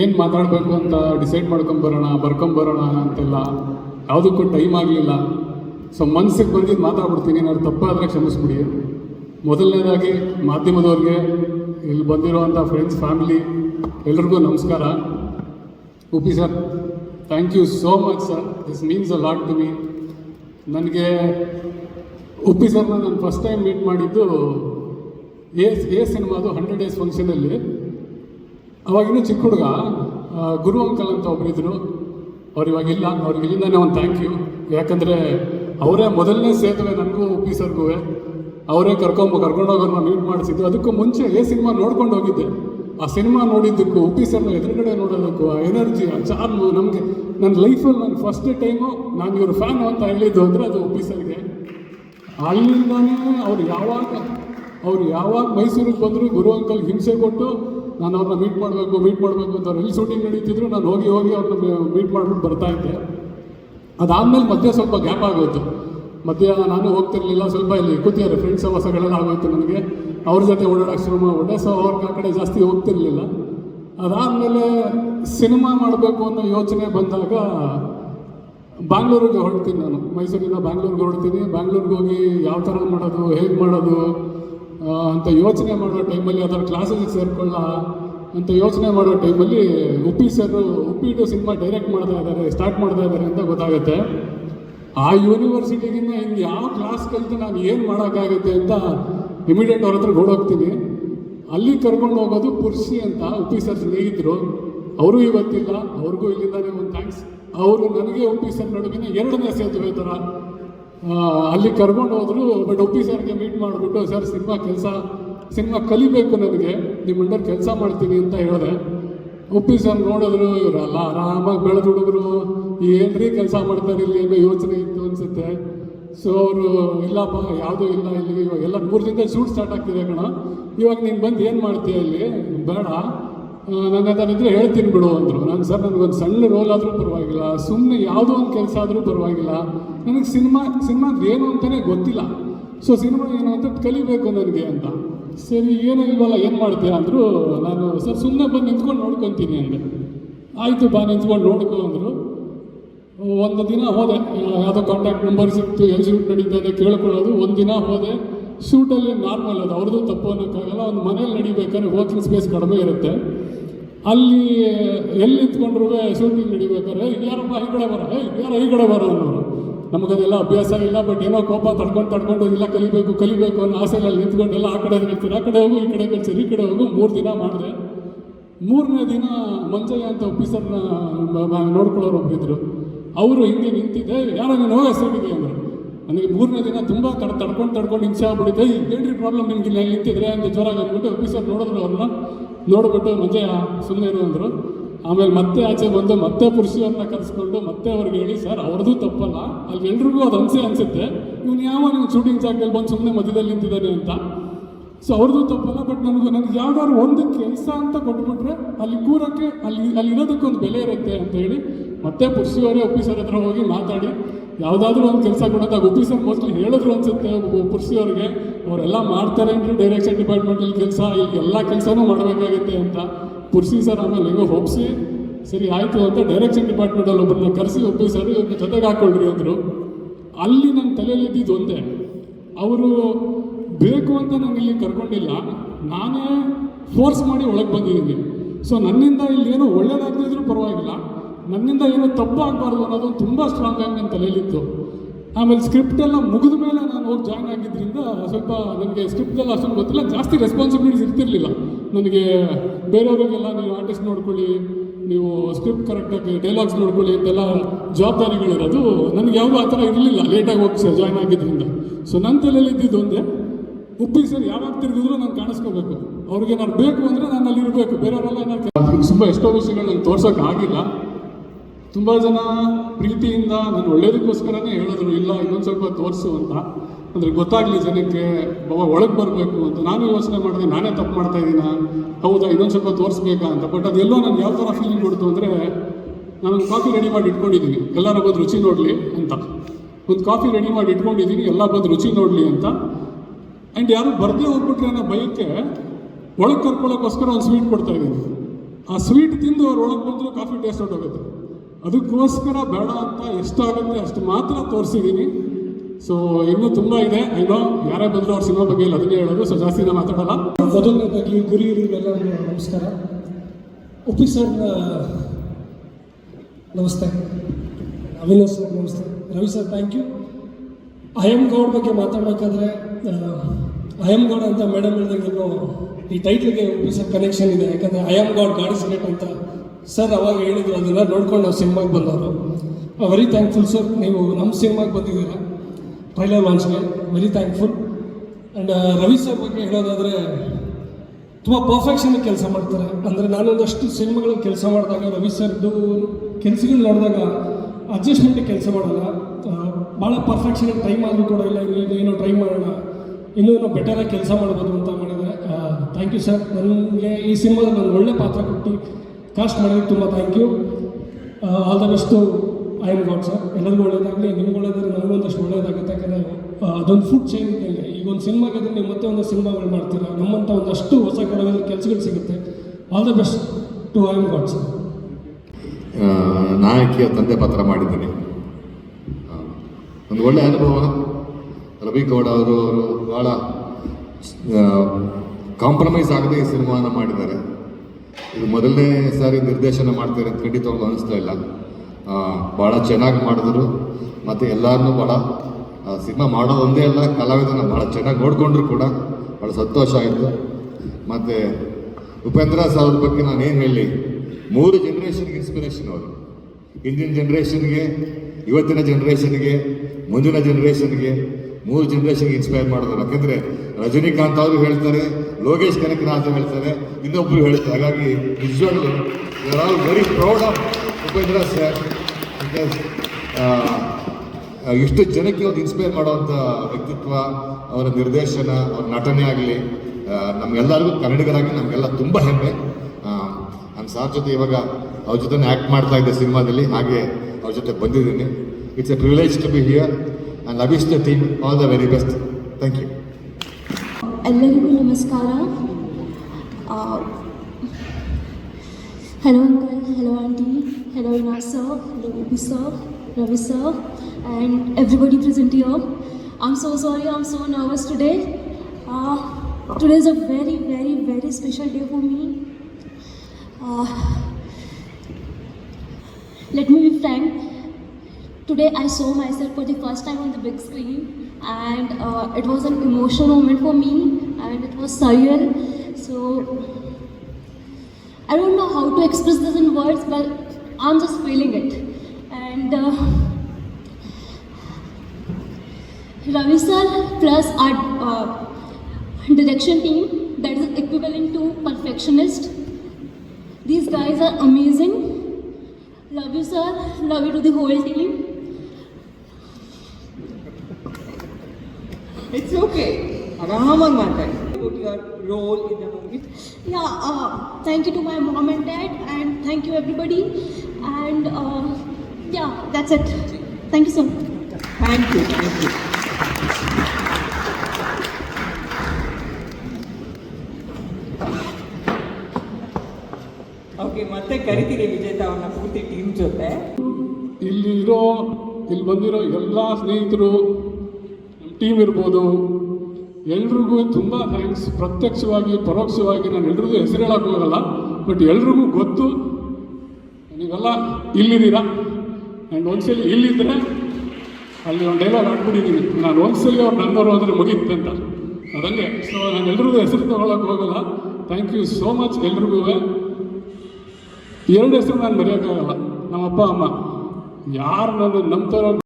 ಏನು ಮಾತಾಡಬೇಕು ಅಂತ ಡಿಸೈಡ್ ಮಾಡ್ಕೊಂಬರೋಣ ಬರ್ಕೊಂಬರೋಣ ಅಂತೆಲ್ಲ ಯಾವುದಕ್ಕೂ ಟೈಮ್ ಆಗಲಿಲ್ಲ. ಸೊ ಮನಸ್ಸಿಗೆ ಬಂದಿದ್ದು ಮಾತಾಡ್ಬಿಡ್ತೀನಿ, ಏನಾದ್ರು ತಪ್ಪಾದರೆ ಕ್ಷಮಿಸ್ಬಿಡಿ. ಮೊದಲನೇದಾಗಿ ಮಾಧ್ಯಮದವ್ರಿಗೆ ಇಲ್ಲಿ ಬಂದಿರುವಂಥ ಫ್ರೆಂಡ್ಸ್ ಫ್ಯಾಮಿಲಿ ಎಲ್ರಿಗೂ ನಮಸ್ಕಾರ. Uppi sir thank you so much sir this means a lot to me ನನಗೆ ಉಪ್ಪಿ ಸರ್ನ ನಾನು ಫಸ್ಟ್ ಟೈಮ್ ಮೀಟ್ ಮಾಡಿದ್ದು ಎ ಎ ಸಿನಿಮಾದು ಹಂಡ್ರೆಡ್ ಡೇಸ್ ಫಂಕ್ಷನಲ್ಲಿ ಅವಾಗಿನ್ನೂ ಚಿಕ್ಕ ಹುಡುಗ ಗುರು ಅಂಕಲ್ ಅಂತ ಒಬ್ಬರಿದ್ರು ಅವ್ರು ಇವಾಗಿಲ್ಲ ಅವ್ರಿಗೆ ಇಲ್ಲಿಂದನೇ ಒಂದು ಥ್ಯಾಂಕ್ ಯು ಯಾಕಂದರೆ ಅವರೇ ಮೊದಲನೇ ಸೇತುವೆ ನನಗೂ ಉಪ್ಪಿ ಸರ್ಗೂ. ಅವರೇ ಕರ್ಕೊಂಬ ಕರ್ಕೊಂಡೋಗೋರನ್ನ ಮೀಟ್ ಮಾಡಿಸಿದ್ದು. ಅದಕ್ಕೂ ಮುಂಚೆ ಏ ಸಿನಿಮಾ ನೋಡ್ಕೊಂಡು ಹೋಗಿದ್ದೆ. ಆ ಸಿನಿಮಾ ನೋಡಿದ್ದಕ್ಕೂ ಉಪ್ಪಿ ಸರ್ನ ಎದುರುಗಡೆ ನೋಡೋದಕ್ಕೂ, ಆ ಎನರ್ಜಿ, ಆ ಚಾರ್ಮು ನಮಗೆ. ನನ್ನ ಲೈಫಲ್ಲಿ ನಾನು ಫಸ್ಟ್ ಟೈಮು ನಾನು ಇವರು ಫ್ಯಾನ್ ಅಂತ ಹೇಳಿದ್ದು ಅಂದರೆ ಅದು ಉಪ್ಪಿ ಸರ್ಗೆ ಅಲ್ಲಿಂದಾನೇ ಅವ್ರು ಯಾವಾಗ ಅವ್ರು ಯಾವಾಗ ಮೈಸೂರಿಗೆ ಬಂದರೂ, ಗುರು ಅಂಕಲ್ ಹಿಂಸೆ ಕೊಟ್ಟು ನಾನು ಅವ್ರನ್ನ ಮೀಟ್ ಮಾಡಬೇಕು ಮೀಟ್ ಮಾಡಬೇಕು ಅಂತ ಅವ್ರು ಎಲ್ಲಿ ಶೂಟಿಂಗ್ ನಡೀತಿದ್ರು, ನಾನು ಹೋಗಿ ಹೋಗಿ ಅವ್ರನ್ನ ಮೀಟ್ ಮಾಡ್ಬಿಟ್ಟು ಬರ್ತಾ ಇದ್ದೆ. ಅದಾದಮೇಲೆ ಮಧ್ಯೆ ಸ್ವಲ್ಪ ಗ್ಯಾಪ್ ಆಗೋಯ್ತು. ಮಧ್ಯ ನಾನು ಹೋಗ್ತಿರ್ಲಿಲ್ಲ, ಸ್ವಲ್ಪ ಇಲ್ಲಿ ಕೂತಿದ್ದಾರೆ ಫ್ರೆಂಡ್ಸ್ ಸವಾಸಗಳೆಲ್ಲ ಆಗೋಯ್ತು ನನಗೆ. ಅವ್ರ ಜೊತೆ ಓಡಾಡೋಕೆ ಶುರು ಮಾಡಿ ಸೊ ಅವ್ರ ಕಡೆ ಜಾಸ್ತಿ ಹೋಗ್ತಿರ್ಲಿಲ್ಲ. ಅದಾದಮೇಲೆ ಸಿನಿಮಾ ಮಾಡಬೇಕು ಅನ್ನೋ ಯೋಚನೆ ಬಂದಾಗ ಬ್ಯಾಂಗ್ಳೂರಿಗೆ ಹೊರಡ್ತೀನಿ ನಾನು. ಮೈಸೂರಿಂದ ಬ್ಯಾಂಗ್ಳೂರಿಗೆ ಹೊರಡ್ತೀನಿ. ಬ್ಯಾಂಗ್ಳೂರಿಗೆ ಹೋಗಿ ಯಾವ ಥರ ಮಾಡೋದು, ಹೇಗೆ ಮಾಡೋದು ಅಂತ ಯೋಚನೆ ಮಾಡೋ ಟೈಮಲ್ಲಿ ಅದರ ಕ್ಲಾಸಸ್ಗೆ ಸೇರ್ಕೊಳ್ಳ ಅಂತ ಯೋಚನೆ ಮಾಡೋ ಟೈಮಲ್ಲಿ Uppi sir Uppittu cinema direct ಮಾಡ್ತಾ ಇದ್ದಾರೆ ಸ್ಟಾರ್ಟ್ ಮಾಡ್ತಾ ಇದ್ದಾರೆ ಅಂತ ಗೊತ್ತಾಗುತ್ತೆ. ಆ ಯೂನಿವರ್ಸಿಟಿಗಿನ್ನ ಹಿಂಗೆ ಯಾವ ಕ್ಲಾಸ್ ಕಲಿತು ನಾನು ಏನು ಮಾಡೋಕ್ಕಾಗುತ್ತೆ ಅಂತ ಇಮಿಡಿಯೇಟ್ ಅವ್ರ ಹತ್ರ ಓಡೋಗ್ತೀನಿ ಅಲ್ಲಿ ಕರ್ಕೊಂಡು ಹೋಗೋದು ಪುರ್ಸಿ ಅಂತ ಉಪ್ಪಿ ಸರ್ ಸ್ನೇಹಿತರು. ಅವರು ಇವತ್ತಿಲ್ಲ, ಅವ್ರಿಗೂ ಇಲ್ಲಿಂದಾನೆ ಒಂದು ಥ್ಯಾಂಕ್ಸ್ ಅವರು ನನಗೆ ಉಪ್ಪಿ ಸರ್ ನಡುವಿನ ಎರಡನೇ ಸೇತುವೆ ಥರ ಅಲ್ಲಿ ಕರ್ಕೊಂಡು ಹೋದ್ರು ಬಟ್ ಒಪ್ಪಿ ಸರ್ಗೆ ಮೀಟ್ ಮಾಡಿಬಿಟ್ಟು ಸರ್ ಸಿನಿಮಾ ಕೆಲಸ, ಸಿನಿಮಾ ಕಲಿಬೇಕು ನನಗೆ ನಿಮ್ಮ ಅಂಡರ್ ಕೆಲಸ ಮಾಡ್ತೀನಿ ಅಂತ ಹೇಳಿದೆ. ಒಪ್ಪಿ ಸರ್ ನೋಡಿದ್ರು ಇವರಲ್ಲ ಆರಾಮಾಗಿ ಬೆಳೆದು ಹುಡುಗರು, ಏನ್ರಿ ಕೆಲಸ ಮಾಡ್ತಾರೆ ಇಲ್ಲಿ ಏನೋ ಯೋಚನೆ ಇತ್ತು ಅನ್ಸುತ್ತೆ. ಸೊ ಅವರು, ಇಲ್ಲಪ್ಪ, ಯಾವುದೂ ಇಲ್ಲ ಇಲ್ಲಿ ಇವಾಗ ಎಲ್ಲ ಮೂರು ದಿನದಲ್ಲಿ ಶೂಟ್ ಸ್ಟಾರ್ಟ್ ಆಗ್ತಿದೆ ಕಣ, ಇವಾಗ ನೀನು ಬಂದು ಏನು ಮಾಡ್ತೀಯ ಇಲ್ಲಿ? ಬೇಡ ನನ್ನ ಹತ್ರ ಹೇಳ್ತೀನಿ ಬಿಡು ಅಂದರು. ನಾನು ಸರ್, ನನಗೊಂದು ಸಣ್ಣ ರೋಲ್ ಆದರೂ ಪರವಾಗಿಲ್ಲ ಸುಮ್ಮನೆ ಯಾವುದೋ ಒಂದು ಕೆಲಸ ಆದರೂ ಪರವಾಗಿಲ್ಲ. ನನಗೆ ಸಿನಿಮಾ ಸಿನಿಮಾ ಏನು ಅಂತಲೇ ಗೊತ್ತಿಲ್ಲ. ಸೊ ಸಿನಿಮಾ ಏನು ಅಂತ ಕಲಿಬೇಕು ನನಗೆ ಅಂತ. ಸರಿ, ಏನೂ ಇಲ್ವಲ್ಲ, ಏನು ಮಾಡ್ತೀಯ ಅಂದರು, ನಾನು, ಸರ್ ಸುಮ್ಮನೆ ಬಂದು ನಿಂತ್ಕೊಂಡು ನೋಡ್ಕೊತೀನಿ ಅಂದೆ. ಆಯಿತು ಬಾ, ನಿಂತ್ಕೊಂಡು ನೋಡ್ಕೊ ಅಂದರು. ಒಂದು ದಿನ ಹೋದೆ. ಯಾವುದೋ ಕಾಂಟ್ಯಾಕ್ಟ್ ನಂಬರ್ ಸಿಕ್ತು, ಎಲ್ಲಿ ಶೂಟ್ ನಡೀತಾ ಇದೆ ಕೇಳ್ಕೊಳ್ಳೋದು. ಒಂದು ದಿನ ಹೋದೆ. ಶೂಟಲ್ಲಿ ನಾರ್ಮಲ್ ಅದು ಅವ್ರದ್ದು ತಪ್ಪು ಅನ್ನೋಕ್ಕಾಗಲ್ಲ. ಒಂದು ಮನೇಲಿ ನಡಿಬೇಕಾದ್ರೆ ವರ್ಕಿಂಗ್ ಸ್ಪೇಸ್ ಕಡಿಮೆ ಇರುತ್ತೆ. ಅಲ್ಲಿ ಎಲ್ಲಿ ನಿಂತ್ಕೊಂಡ್ರು ಶೂಟಿಂಗ್ ನಡಿಬೇಕಾದ್ರೆ "ಏಯ್, ಯಾರಪ್ಪ ಈ ಕಡೆ ಬರ ಯಾರ ಈ ಕಡೆ ಬರೋ ಅನ್ನೋರು. ನಮಗದೆಲ್ಲ ಅಭ್ಯಾಸ ಇಲ್ಲ ಬಟ್ ಏನೋ ಕೋಪ ತಡ್ಕೊಂಡು ತಡ್ಕೊಂಡು ಇಲ್ಲ ಕಲಿಬೇಕು ಕಲಿಬೇಕು ಅನ್ನೋ ಆಸೆಯಲ್ಲಿ ನಿಂತ್ಕೊಂಡು ಎಲ್ಲ ಆ ಕಡೆ ಕಳ್ಸಿದ್ರು ಆ ಕಡೆ ಹೋಗು ಈ ಕಡೆ ಕಳ್ಸಿದ್ರು ಈ ಕಡೆ ಹೋಗು ಮೂರು ದಿನ ಮಾಡಿದೆ ಮೂರನೇ ದಿನ ಮಂಜಯ್ಯ ಅಂತ ಆಫೀಸರ್ನ ನೋಡ್ಕೊಳ್ಳೋರು ಒಬ್ಬಿದ್ರು ಅವರು ಹಿಂಗೆ ನಿಂತಿದ್ದೆ ಯಾರೋ ನೀನು ಹೋಗೋ ಸೀಟಿಗೆ ಅಂದರು. ನನಗೆ ಮೂರನೇ ದಿನ ತುಂಬ ತಡ ತಡ್ಕೊಂಡು ತಡ್ಕೊಂಡು ಹಿಂಸೆ ಆಗ್ಬಿಟ್ಟಿದೆ. "ಏಯ್, ಏನ್ರಿ ಪ್ರಾಬ್ಲಮ್ ನಿಮ್ಗೆ ಇಲ್ಲಿ ನಿಂತಿದ್ರೆ ಅಂತ ಜ್ವರ ಅಂದ್ಬಿಟ್ಟು ಆಫೀಸರ್ ನೋಡಿದ್ರು ಅವ್ರನ್ನ. ನೋಡಿಬಿಟ್ಟು ಮಜೆ ಸುಮ್ಮನೆ ಇರು ಅಂದರು. ಆಮೇಲೆ ಮತ್ತೆ ಆಚೆ ಬಂದು ಮತ್ತೆ ಪುರುಷಿಯವ್ರನ್ನ ಕರೆಸ್ಕೊಂಡು ಮತ್ತೆ ಅವ್ರಿಗೆ ಹೇಳಿ ಸರ್ ಅವ್ರದ್ದು ತಪ್ಪಲ್ಲ. ಅಲ್ಲಿ ಎಲ್ರಿಗೂ ಅದು ಅನ್ಸೆ ಅನ್ಸುತ್ತೆ. ಇವ್ನು ಯಾವ ನೀವು ಶೂಟಿಂಗ್ ಜಾಗದಲ್ಲಿ ಬಂದು ಸುಮ್ಮನೆ ಮಧ್ಯದಲ್ಲಿ ನಿಂತಿದ್ದಾನೆ ಅಂತ. ಸೊ ಅವ್ರದ್ದು ತಪ್ಪಲ್ಲ ಬಟ್ ನನಗೆ ನನಗೆ ಯಾವ್ದಾದ್ರು ಒಂದು ಕೆಲಸ ಅಂತ ಕೊಟ್ಬಿಟ್ರೆ ಅಲ್ಲಿ ಕೂರಕ್ಕೆ ಅಲ್ಲಿ ಅಲ್ಲಿ ಇರೋದಕ್ಕೆ ಒಂದು ಬೆಲೆ ಇರುತ್ತೆ ಅಂತ ಹೇಳಿ ಮತ್ತೆ ಪುರುಷಿಯವರೇ ಆಫೀಸರ್ ಹತ್ರ ಹೋಗಿ ಮಾತಾಡಿ. ಯಾವುದಾದ್ರೂ ಒಂದು ಕೆಲಸ ಕೊಡೋದಾಗ ಸರ್ ಮೋಸ್ಟ್ಲಿ ಹೇಳಿದ್ರು ಅನ್ಸುತ್ತೆ. ಪುರುಷಿಯವ್ರಿಗೆ ಅವರೆಲ್ಲ ಮಾಡ್ತಾರೆ ಅಂದರೆ ಡೈರೆಕ್ಷನ್ ಡಿಪಾರ್ಟ್ಮೆಂಟಲ್ಲಿ ಕೆಲಸ ಇಲ್ಲಿ ಎಲ್ಲ ಕೆಲಸನೂ ಮಾಡಬೇಕಾಗುತ್ತೆ ಅಂತ. ಪುರುಷಿ ಸರ್ ಆಮೇಲೆ ಹೆಂಗೋ ಒಪ್ಪಿಸಿ ಸರಿ ಆಯಿತು ಅಂತ ಡೈರೆಕ್ಷನ್ ಡಿಪಾರ್ಟ್ಮೆಂಟಲ್ಲಿ ಒಬ್ಬರನ್ನ ಕರೆಸಿ ಆಫೀಸರ್ ಇವ್ರನ್ನ ಜೊತೆಗೆ ಹಾಕ್ಕೊಳ್ರಿ ಅಂದರು. ಅಲ್ಲಿ ನನ್ನ ತಲೆಯಲ್ಲಿ ಇದ್ದಿದ್ದು ಒಂದೇ. ಅವರು ಬೇಕು ಅಂತ ನಾನು ಇಲ್ಲಿ ಕರ್ಕೊಂಡಿಲ್ಲ. ನಾನೇ ಫೋರ್ಸ್ ಮಾಡಿ ಒಳಗೆ ಬಂದಿದ್ದೀನಿ. ಸೊ ನನ್ನಿಂದ ಇಲ್ಲಿ ಏನೋ ಒಳ್ಳೇದಾಗ್ತಿದ್ರು ಪರವಾಗಿಲ್ಲ. ನನ್ನಿಂದ ಏನೋ ತಪ್ಪು ಆಗಬಾರ್ದು ಅನ್ನೋದು ತುಂಬ ಸ್ಟ್ರಾಂಗ್ ಆಗಿ ನನ್ನ ತಲೆಯಲ್ಲಿತ್ತು. ಆಮೇಲೆ ಸ್ಕ್ರಿಪ್ಟ್ ಎಲ್ಲ ಮುಗಿದ ಮೇಲೆ ನಾನು ಹೋಗಿ ಜಾಯ್ನ್ ಆಗಿದ್ದರಿಂದ ಸ್ವಲ್ಪ ನನಗೆ ಸ್ಕ್ರಿಪ್ಟೆಲ್ಲ ಅಷ್ಟೊಂದು ಗೊತ್ತಿಲ್ಲ. ಜಾಸ್ತಿ ರೆಸ್ಪಾನ್ಸಿಬಿಲಿಟೀಸ್ ಇರ್ತಿರ್ಲಿಲ್ಲ. ನನಗೆ ಬೇರೆಯವರಿಗೆಲ್ಲ ನೀವು ಆರ್ಟಿಸ್ಟ್ ನೋಡ್ಕೊಳ್ಳಿ, ನೀವು ಸ್ಕ್ರಿಪ್ಟ್ ಕರೆಕ್ಟಾಗಿ ಡೈಲಾಗ್ಸ್ ನೋಡ್ಕೊಳ್ಳಿ ಅಂತೆಲ್ಲ ಜವಾಬ್ದಾರಿಗಳಿರೋದು ನನಗೆ ಯಾವುದೂ ಆ ಥರ ಇರಲಿಲ್ಲ. ಲೇಟಾಗಿ ಹೋಗಿ ಸರ್ ಜಾಯ್ನ್ ಆಗಿದ್ದರಿಂದ ಸೊ ನನ್ನ ತಲೆಯಲ್ಲಿ ಇದ್ದಿದ್ದು ಒಂದೇ, ಉಪ್ಪಿ ಸರ್ ಯಾವಾಗ ತಿರುಗಿದ್ರು ನಾನು ಕಾಣಿಸ್ಕೋಬೇಕು. ಅವ್ರಿಗೆ ನಾನು ಬೇಕು ಅಂದರೆ ನಾನು ಅಲ್ಲಿ ಇರಬೇಕು ಬೇರೆಯವರೆಲ್ಲ ಏನಾದ್ರು ತುಂಬ ಎಷ್ಟೋ ವಿಷಯಗಳು ನಾನು ತೋರ್ಸೋಕೆ ಆಗಿಲ್ಲ. ತುಂಬ ಜನ ಪ್ರೀತಿಯಿಂದ ನಾನು ಒಳ್ಳೇದಕ್ಕೋಸ್ಕರನೇ ಹೇಳಿದ್ರು ಇಲ್ಲ, ಇನ್ನೊಂದು ಸ್ವಲ್ಪ ತೋರಿಸು ಅಂತ. ಅಂದರೆ ಗೊತ್ತಾಗಲಿ ಜನಕ್ಕೆ ಬಾಬಾ ಒಳಗೆ ಬರಬೇಕು ಅಂತ. ನಾನು ಯೋಚನೆ ಮಾಡಿದೆ, ನಾನೇ ತಪ್ಪು ಮಾಡ್ತಾ ಇದ್ದೀನ? ಹೌದಾ, ಇನ್ನೊಂದು ಸ್ವಲ್ಪ ತೋರಿಸ್ಬೇಕಾ ಅಂತ. ಬಟ್ ಅದೆಲ್ಲೋ ನಾನು ಯಾವ ಥರ ಫೀಲಿಂಗ್ ಕೊಡ್ತು ಅಂದರೆ, ನಾನು ಕಾಫಿ ರೆಡಿ ಮಾಡಿ ಇಟ್ಕೊಂಡಿದ್ದೀನಿ ಎಲ್ಲರ ಬಂದು ರುಚಿ ನೋಡಲಿ ಅಂತ. ಒಂದು ಕಾಫಿ ರೆಡಿ ಮಾಡಿ ಇಟ್ಕೊಂಡಿದ್ದೀನಿ ಎಲ್ಲ ಬಂದು ರುಚಿ ನೋಡಲಿ ಅಂತ. ಆ್ಯಂಡ್ ಯಾರು ಬರದೇ ಹೋಗ್ಬಿಟ್ರೆ ಅನ್ನೋ ಭಯಕ್ಕೆ ಒಳಗೆ ಕರ್ಕೊಳ್ಳೋಕ್ಕೋಸ್ಕರ ಒಂದು ಸ್ವೀಟ್ ಕೊಡ್ತಾ ಇದ್ದೀನಿ. ಆ ಸ್ವೀಟ್ ತಿಂದು ಅವ್ರು ಒಳಗೆ ಬಂದರೂ ಕಾಫಿ ಟೇಸ್ಟ್ ಹೊರಟೋಗುತ್ತೆ ಅದಕ್ಕೋಸ್ಕರ ಬೇಡ ಅಂತ ಎಷ್ಟಾಗುತ್ತೆ ಅಷ್ಟು ಮಾತ್ರ ತೋರಿಸಿದ್ದೀನಿ. ಸೊ ಇನ್ನೂ ತುಂಬ ಇದೆ. ಐನೋ ಯಾರೇ ಬಂದರೂ ಅವ್ರ ಸಿನಿಮಾ ಬಗ್ಗೆ ಅದನ್ನೇ ಹೇಳೋದು ಸೊ ಜಾಸ್ತಿ ನಾನು ಮಾತಾಡಲ್ಲ. ಮೊದಲನೇದಾಗಿ ಗುರಿ ನಮಸ್ಕಾರ. ಉಪಿ ಸರ್ ನಮಸ್ತೆ. ಅವಿನಾಶ್ ಸರ್ ನಮಸ್ತೆ. ರವಿ ಸರ್ ಥ್ಯಾಂಕ್ ಯು ಅಯಂ ಗೌಡ್ ಬಗ್ಗೆ ಮಾತಾಡಬೇಕಾದ್ರೆ ಅಯಂ ಗೌಡ್ ಅಂತ ಮೇಡಮ್ ಹೇಳಿದಂಗೆ ಈ ಟೈಟ್ಲಿಗೆ ಉಪಿ ಸರ್ ಕನೆಕ್ಷನ್ ಇದೆ. ಯಾಕಂದರೆ I am God God is great ಅಂತ ಸರ್, ಅವಾಗ ಹೇಳಿದ್ರು ಅದನ್ನು ನೋಡ್ಕೊಂಡು ನಾವು ಸಿನಿಮಾಗೆ ಬಂದವರು. ವೆರಿ ಥ್ಯಾಂಕ್ಫುಲ್ ಸರ್ ನೀವು ನಮ್ಮ ಸಿನಿಮಾಗೆ ಬಂದಿದ್ದೀರಾ? Trailer ಲಾಂಚ್ಗೆ very thankful and Ravi sir ಬಗ್ಗೆ ಹೇಳೋದಾದರೆ, ತುಂಬ ಪರ್ಫೆಕ್ಷನ್ ಕೆಲಸ ಮಾಡ್ತಾರೆ. ಅಂದರೆ ನಾನೊಂದಷ್ಟು ಸಿನಿಮಾಗಳು ಕೆಲಸ ಮಾಡಿದಾಗ, ರವಿ ಸರ್ದು ಕೆಲಸಗಳು ನೋಡಿದಾಗ ಅಡ್ಜಸ್ಟ್ಮೆಂಟ್ ಕೆಲಸ ಮಾಡೋಲ್ಲ. ಭಾಳ ಪರ್ಫೆಕ್ಷನ್ ಟೈಮ್ ಆದರೂ ಕೂಡ ಇಲ್ಲ ಏನೋ ಟ್ರೈ ಮಾಡೋಣ. ಇನ್ನೂ ಏನೋ ಬೆಟರಾಗಿ ಕೆಲಸ ಮಾಡ್ಬೋದು ಅಂತ ಮಾಡಿದರೆ ಥ್ಯಾಂಕ್ ಯು ಸರ್ ನನಗೆ ಈ ಸಿನಿಮಾದಲ್ಲಿ ಒಂದು ಒಳ್ಳೆ ಪಾತ್ರ ಕೊಟ್ಟು ಕಾಸ್ಟ್ ಮಾಡೋದಕ್ಕೆ ತುಂಬ thank you all the best I am God sir ಎಲ್ಲರಿಗೂ ಒಳ್ಳೇದಾಗಲಿ, ನಿಮ್ಗೆ ಒಳ್ಳೇದಾದ್ರೆ ನನಗೂ ಒಂದಷ್ಟು ಒಳ್ಳೇದಾಗುತ್ತೆ. ಯಾಕಂದರೆ ಅದೊಂದು ಫುಡ್ ಚೇಂಜ್ ಇದೆ ಈಗ ಒಂದು ಸಿನಿಮಾಗೆ ನೀವು ಮತ್ತೆ ಒಂದು ಸಿನಿಮಾಗಳು ಮಾಡ್ತೀರಾ? ನಮ್ಮಂಥ ಒಂದಷ್ಟು ಹೊಸ ಕಡೆಗಳಲ್ಲಿ ಕೆಲಸಗಳು ಸಿಗುತ್ತೆ. All the best to I am God sir ನಾಯಕಿಯ ತಂದೆ ಪಾತ್ರ ಮಾಡಿದ್ದೀನಿ. ಒಂದು ಒಳ್ಳೆಯ ಅನುಭವ. ರವಿ ಗೌಡ ಅವರು ಅವರು ಭಾಳ ಕಾಂಪ್ರಮೈಸ್ ಆಗದೆ ಈ ಸಿನಿಮಾನ ಮಾಡಿದ್ದಾರೆ. ಇದು ಮೊದಲನೇ ಸಾರಿ ನಿರ್ದೇಶನ ಮಾಡ್ತಾರೆ ಖಂಡಿತವಾಗ್ಲೂ ಅನಿಸ್ತಾ ಇಲ್ಲ. ಭಾಳ ಚೆನ್ನಾಗಿ ಮಾಡಿದ್ರು. ಮತ್ತು ಎಲ್ಲರನ್ನೂ ಭಾಳ ಸಿನಿಮಾ ಮಾಡೋದು ಒಂದೇ ಅಲ್ಲ, ಕಲಾವಿದನ ಭಾಳ ಚೆನ್ನಾಗಿ ನೋಡಿಕೊಂಡ್ರು ಕೂಡ. ಭಾಳ ಸಂತೋಷ ಆಯಿತು. ಮತ್ತು ಉಪೇಂದ್ರ ಸರ್ ಅವ್ರ ಬಗ್ಗೆ ನಾನು ಏನು ಹೇಳಿ, ಮೂರು ಜನ್ರೇಷನ್ಗೆ ಇನ್ಸ್ಪಿರೇಷನ್ ಅವರು. ಹಿಂದಿನ ಜನ್ರೇಷನ್ಗೆ ಇವತ್ತಿನ ಜನ್ರೇಷನ್ಗೆ ಮುಂದಿನ ಜನ್ರೇಷನ್ಗೆ ಮೂರು ಜನ್ರೇಷನ್ಗೆ ಇನ್ಸ್ಪೈರ್ ಮಾಡಿದ್ರು. ಯಾಕೆಂದರೆ ರಜನಿಕಾಂತ್ ಅವರು ಹೇಳ್ತಾರೆ ಲೋಕೇಶ್ ಕನಕನಾಥ ಹೇಳ್ತಾರೆ ಇನ್ನೊಬ್ಬರು ಹೇಳ್ತಾರೆ, ಹಾಗಾಗಿ ನಿಜವಾಗ್ಲೂ are all very proud of Upendra sir because ಇಷ್ಟು ಜನಕ್ಕೆ ಒಂದು ಇನ್ಸ್ಪೈರ್ ಮಾಡುವಂಥ ವ್ಯಕ್ತಿತ್ವ, ಅವರ ನಿರ್ದೇಶನ, ಅವರ ನಟನೆ ಆಗಲಿ ನಮಗೆಲ್ಲರಿಗೂ ಕನ್ನಡಿಗರಾಗಿ ನಮಗೆಲ್ಲ ತುಂಬ ಹೆಮ್ಮೆ. ನನ್ನ ಸಾರ್ ಜೊತೆ ಇವಾಗ ಅವ್ರ ಜೊತೆ ಆ್ಯಕ್ಟ್ ಮಾಡ್ತಾ ಇದ್ದೆ ಸಿನಿಮಾದಲ್ಲಿ, ಹಾಗೆ ಅವ್ರ ಜೊತೆ ಬಂದಿದ್ದೀನಿ. It's a privilege to be here and love is the team all the very best thank you ಎಲ್ಲರಿಗೂ ನಮಸ್ಕಾರ hello uncle hello aunty hello Ina sir hello Upi sir Ravi sir and everybody present here I am so sorry I am so nervous today today is a very very very special day for me let me be frank today i saw myself for the first time on the big screen and uh, it was an emotional moment for me and it was surreal so i don't know how to express this in words but i'm just feeling it and uh, ravi sir plus our uh, direction team that is equivalent to perfectionist these guys are amazing Love you, sir. Love you to the whole team. Common ಮಾತಾಡಿ ಗುಲ್ ಯಾರ್ role in ಎಲ್ಲ yeah thank you to my ಮಾಮೆಂಟಾಡ್ and thank you everybody and yeah that's it thank you so thank you okay ಮತ್ತೆ ಕರೀತೀವಿ ವಿಜೇತ ಅವನ ಪೂರ್ತಿ TV ಜೊತೆ. ಇಲ್ಲಿರೋ ಇಲ್ಲಿ ಬಂದಿರೋ ಎಲ್ಲ ಸ್ನೇಹಿತರು ಟೀಮ್ ಇರ್ಬೋದು. ಎಲ್ರಿಗೂ ತುಂಬ ಥ್ಯಾಂಕ್ಸ್. ಪ್ರತ್ಯಕ್ಷವಾಗಿ, ಪರೋಕ್ಷವಾಗಿ ನಾನು ಎಲ್ರಿಗೂ ಹೆಸರು ಹೇಳೋಕ್ಕಾಗಲ್ಲ. ಬಟ್ ಎಲ್ರಿಗೂ ಗೊತ್ತು. ನೀವೆಲ್ಲ ಇಲ್ಲಿದ್ದೀರಾ? ಆ್ಯಂಡ್ ಒಂದ್ಸಲಿ ಇಲ್ಲಿದ್ದರೆ ಅಲ್ಲಿ ಒಂದು ಡೈಲಾಗ್ ಆಡ್ಬಿಟ್ಟಿದ್ದೀನಿ ನಾನು ಒಂದ್ಸಲಿ ಅವ್ರು ನನ್ನವರು ಅಂದರೆ ಮುಗೀತು ಅಂತ ಅದಂಗೆ. ಸೊ ನಾನು ಎಲ್ರಿಗೂ ಹೆಸರು ತಗೊಳಕ್ಕೆ ಹೋಗಲ್ಲ. ಥ್ಯಾಂಕ್ ಯು ಸೋ ಮಚ್ ಎಲ್ರಿಗೂ. ಎರಡು ಹೆಸರು ನಾನು ಮರೆಯೋಕ್ಕಾಗಲ್ಲ ನಮ್ಮ ಅಪ್ಪ ಅಮ್ಮ. ಯಾರು ನನ್ನ ನಂಬ್ತಾರೋ